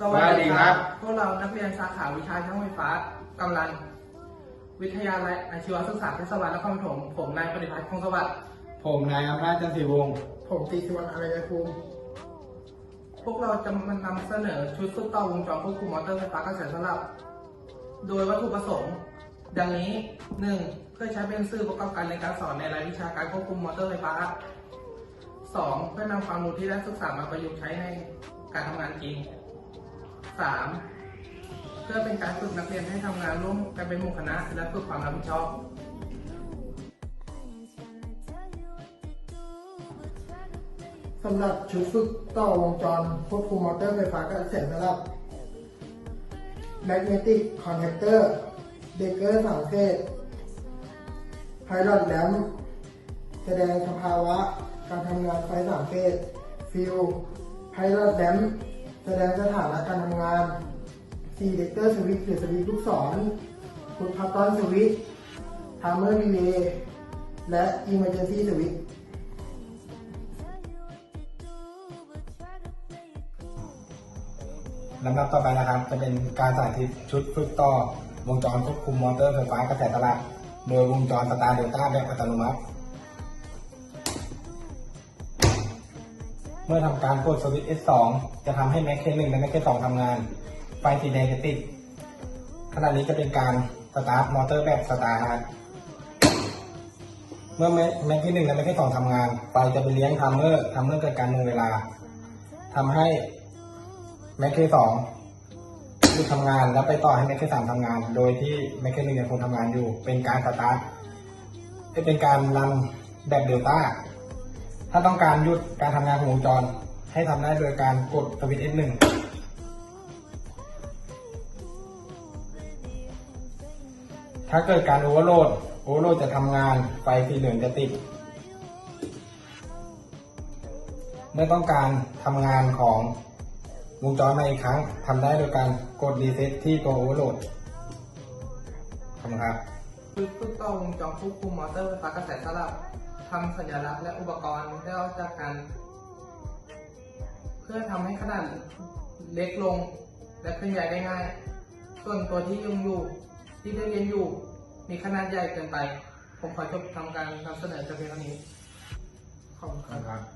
สวัสดีครับ พวกเรานักเรียนสาขาวิชาช่างไฟฟ้ากำลัง วิทยาลัยอาชีวศึกษาเทศบาลนครปฐมผมนายปฏิพัฒน์คงสวัสดิ์ผมนายอำนาจจันทร์ศรีวงศ์ผมตีชวนอะไรภูมิพวกเราจะมานำเสนอชุดฝึกต่อวงจรควบคุมมอเตอร์ไฟฟ้ากระแสสลับ โดยวัตถุประสงค์ ดังนี้ 1. เพื่อใช้เป็นสื่อประกอบการในการสอนในรายวิชาการควบคุมมอเตอร์ไฟฟ้า 2. เพื่อนำความรู้ที่ได้ศึกษามาประยุกต์ใช้ในการทำงานจริง 3. เพื่อเป็นการฝึกนักเรียนให้ทำงานร่วมกันเป็นหมู่คณะและฝึกความรับผิดชอบ สำหรับชุดฝึกต่อวงจรควบคุมมอเตอร์ไฟฟ้ากระแสสลับ Magnetic Connector เดกเกอร์สามเฟส Pilot Lamp แสดงสภาวะการทำงานไฟสามเฟส Fill Pilot Lamp แสดงสถานะการทำ งาน4เด็กเกอร์สวิตช์หรือสวิตช์ลูกศรพุทพัตตอนสวิตช์ Timer Relay และ Emergency Switch ลำดับต่อไปนะครับ จะเป็นการสาธิตชุดฝึกต่อวงจรควบคุมมอเตอร์ไฟฟ้ากระแสตลาดโดยวงจรสตาร์เดลต้าแบบอัตโนมัติ เมื่อทำการกดสวิตช์ S2 จะทำให้แม็กเค1และแม็กเค2ทำงาน ไฟสีแดงจะติดขณะนี้จะเป็นการสตาร์ทมอเตอร์แบบสตาร์นะครับเมื่อแม็กที่หนึ่งและแม็กที่สองทำงาน ไฟจะไปเลี้ยงทัมเมอร์ทัมเมอร์เกิดการหน่วงเวลาทำให้แม็กที่สองหยุดทำงานแล้วไปต่อให้แม็กที่สามทำงาน โดยที่แม็กที่หนึ่งยังคงทำงานอยู่ เป็นการสตาร์ทเป็นการรันแบบเดลต้า ถ้าต้องการหยุดการทำงานของวงจร ให้ทำได้โดยการกดสวิตช์ S1 ถ้าเกิดการโอเวอร์โหลด โอเวอร์โหลดจะทำงาน ไฟสีเหลืองจะติด เมื่อต้องการทำงานของวงจรมาอีกครั้งทำได้โดยการกดรีเซ็ตที่ตัวโอเวอร์โหลดขอบคุณครับชุดฝึกต่อวงจรควบคุมมอเตอร์ไฟฟ้ากระแสสลับทำสัญลักษณ์และอุปกรณ์ได้ออกจากกัน เพื่อทำให้ขนาดเล็กลง และเคลื่อนย้ายได้ง่าย ส่วนตัวที่ยังอยู่ ที่ได้เรียนอยู่ มีขนาดใหญ่เกินไป ผมขอจบทำการนำเสนอแต่เพียงเท่านี้ขอบคุณครับ